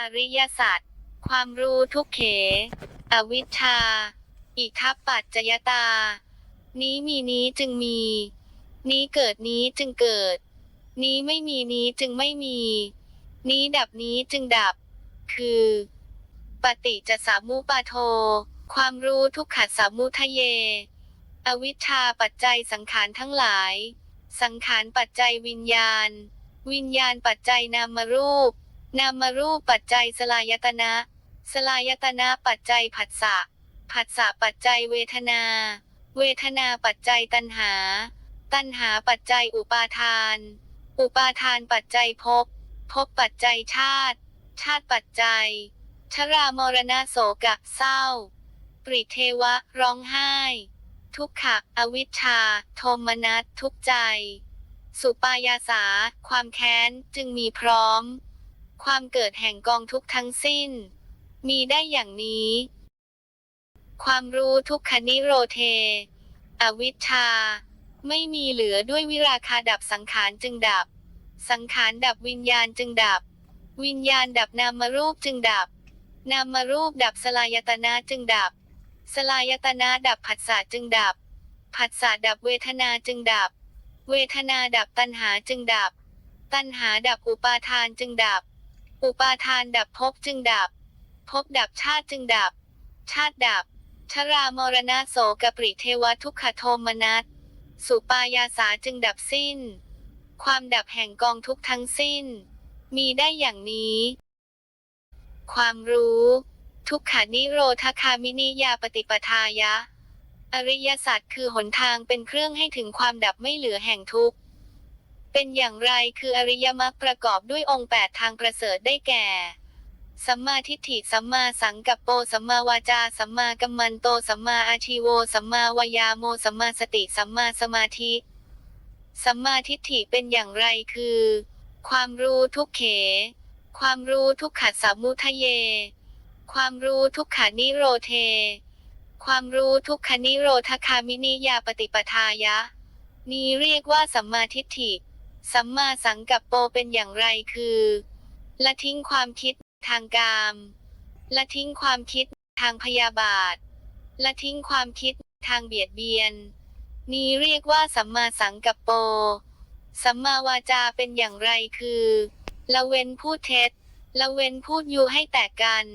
อริยสัจความรู้ทุกเข อวิชชา อิทัปปัจจยตา นี้มีนี้จึงมี นี้เกิดนี้จึงเกิด นี้ไม่มีนี้จึงไม่มี นี้ดับนี้จึงดับ คือ ปฏิจจสามุปาโท ความรู้ทุกขัสสามุทะเย อวิชชาปัจจัยสังขารทั้งหลาย สังขารปัจจัยวิญญาณ วิญญาณปัจจัยนามรูป นามรูปปัจจัยสลายตนะ สลายตนะปัจจัยผัสสะ ผัสสะปัจจัยเวทนา เวทนาปัจจัยตัณหา ตัณหาปัจจัยอุปาทาน อุปาทานปัจจัยภพ ภพปัจจัยชาติ ชาติปัจจัย ชรามรณะโศกะเศร้า ปริเทวะร้องไห้ ทุกขะอวิชชา โทมนัสทุกใจ สุปายาสา ความแค้นจึงมีพร้อม ความเกิดแห่งกองทุกทั้งสิ้น มีได้อย่างนี้ ความรู้ทุกขนิโรเท อวิชชา ไม่มีเหลือด้วยวิราคาดับสังขารจึงดับ สังขารดับวิญญาณจึงดับ วิญญาณดับนามรูปจึงดับ นามรูปดับสลายตนะจึงดับ สลายตนะดับผัสสะจึงดับ ผัสสะดับเวทนาจึงดับ เวทนาดับตัณหาจึงดับ ตัณหาดับอุปาทานจึงดับ อุปาทานดับภพจึงดับภพดับชาติจึงดับ ชาติดับ ชรามรณะโสกปริเทวทุกขโทมนัสสุปายาสาจึงดับสิ้น ความดับแห่งกองทุกทั้งสิ้น มีได้อย่างนี้ ความรู้ ทุกขานิโรธคามินิยาปฏิปทายะ อริยสัจคือหนทางเป็นเครื่องให้ถึงความดับไม่เหลือแห่งทุกข์ เป็นอย่างไรคืออริยมรรคประกอบด้วยองค์แปดทางประเสริฐได้แก่ สัมมาทิฏฐิ สัมมาสังกัปโป สัมมาวาจา สัมมากัมมันโต สัมมาอาชีโว สัมมาวายาโม สัมมาสติ สัมมาสมาธิ สัมมาทิฏฐิเป็นอย่างไรคือ ความรู้ทุกเข ความรู้ทุกขัสสามุทะเย ความรู้ทุกขานิโรเท ความรู้ทุกขนิโรธคามินิยาปฏิปทายะ นี้เรียกว่าสัมมาทิฏฐิ สัมมาสังกัปโปเป็นอย่างไรคือ ละทิ้งความคิดทางกาม ละทิ้งความคิดทางพยาบาท ละทิ้งความคิดทางเบียดเบียน นี้เรียกว่าสัมมาสังกัปโป สัมมาวาจาเป็นอย่างไรคือ ละเว้นพูดเท็จ ละเว้นพูดยุให้แตกกัน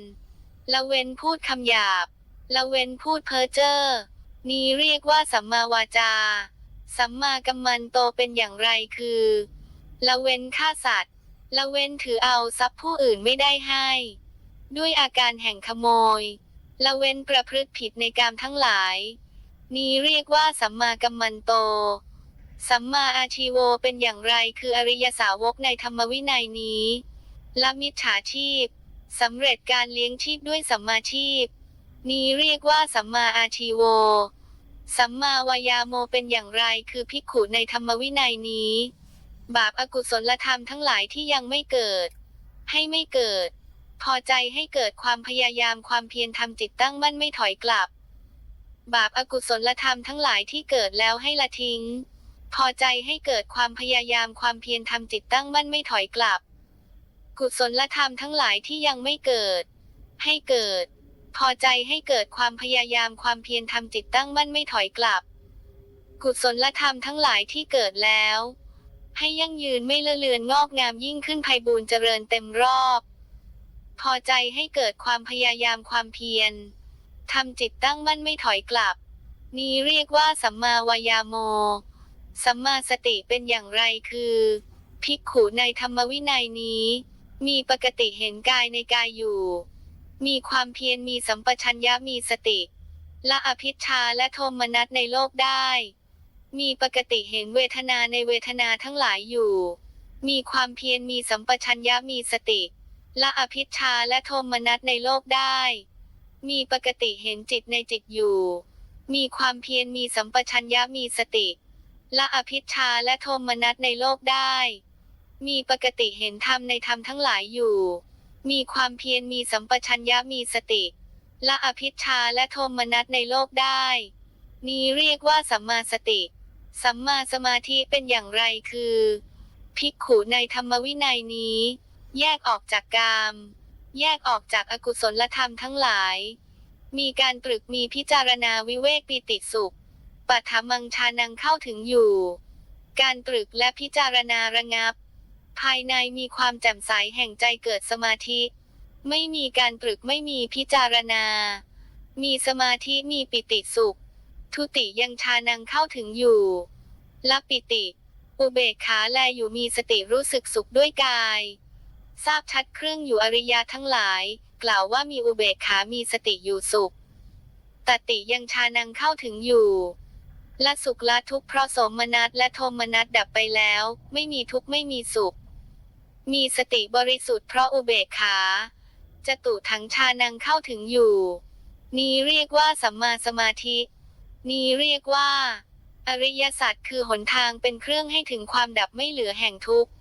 ละเว้นพูดคำหยาบ ละเว้นพูดเพ้อเจ้อ นี้เรียกว่าสัมมาวาจา สัมมากัมมันโตเป็นอย่างไรคือละเว้นฆ่าสัตว์ละเว้นถือเอาทรัพย์ผู้อื่นไม่ได้ให้ ด้วยอาการแห่งขโมยละเว้นประพฤติผิดในกามทั้งหลาย นี้เรียกว่าสัมมากัมมันโต สัมมาอาชีโวเป็นอย่างไรคืออริยสาวกในธรรมวินัยนี้ละมิจฉาชีพสำเร็จการเลี้ยงชีพด้วยสัมมาชีพ นี้เรียกว่าสัมมาอาชีโว สัมมาวายาโมเป็นอย่างไรคือภิกขุในธรรมวินัยนี้ บาปอากุศลธรรมทั้งหลายที่ยังไม่เกิด ให้ไม่เกิด พอใจให้เกิดความพยายามความเพียรทำจิตตั้งมั่นไม่ถอยกลับ บาปอากุศลธรรมทั้งหลายที่เกิดแล้วให้ละทิ้ง พอใจให้เกิดความพยายามความเพียรทำจิตตั้งมั่นไม่ถอยกลับ กุศลธรรมทั้งหลายที่ยังไม่เกิด ให้เกิด พอใจให้เกิดความพยายามความเพียรทำจิตตั้งมั่นไม่ถอยกลับ กุศลธรรมทั้งหลายที่เกิดแล้ว ให้ยั่งยืนไม่เลอะเลือนงอกงามยิ่งขึ้นไพบูรย์เจริญเต็มรอบ พอใจให้เกิดความพยายามความเพียรทำจิตตั้งมั่นไม่ถอยกลับ นี้เรียกว่าสัมมาวายาโม สัมมาสติเป็นอย่างไรคือภิกขุในธรรมวินัยนี้ มีปกติเห็นกายในกายอยู่ มีความเพียรมีสัมปชัญญะมีสติ ละอภิชฌาและโทมนัสในโลกได้ มีปกติเห็นเวทนาในเวทนาทั้งหลายอยู่ มีความเพียรมีสัมปชัญญะมีสติละอภิชฌาและโทมนัสในโลกได้ มีปกติเห็นจิตในจิตอยู่ มีความเพียรมีสัมปชัญญะมีสติละอภิชฌาและโทมนัสในโลกได้ มีปกติเห็นธรรมในธรรมทั้งหลายอยู่ มีความเพียรมีสัมปชัญญะมีสติ ละอภิชฌาและโทมนัสในโลกได้ นี้เรียกว่าสัมมาสติ สัมมาสมาธิเป็นอย่างไรคือภิกขุในธรรมวินัยนี้ แยกออกจากกาม แยกออกจากอากุศลธรรมทั้งหลาย มีการตรึกมีพิจารณาวิเวกปิติสุขปัทมังชานังเข้าถึงอยู่ การตรึกและพิจารณาระงับ ภายในมีความแจ่มใสแห่งใจเกิดสมาธิ ไม่มีการตรึกไม่มีพิจารณา มีสมาธิมีปิติสุข ทุติยังชานังเข้าถึงอยู่ละปิติ อุเบกขาแลอยู่มีสติรู้สึกสุขด้วยกาย ทราบชัดเครื่องอยู่อริยะทั้งหลาย กล่าวว่ามีอุเบกขามีสติอยู่สุขตติยังชานังเข้าถึงอยู่ละสุขละทุกข์เพราะสมนัตและโทมนัตดับไปแล้ว ไม่มีทุกข์ไม่มีสุข มีสติบริสุทธิ์เพราะอุเบกขาจตุถังชานังเข้าถึงอยู่ นี้เรียกว่าสัมมาสมาธิ นี้เรียกว่า อริยสัจคือหนทางเป็นเครื่องให้ถึงความดับไม่เหลือแห่งทุกข์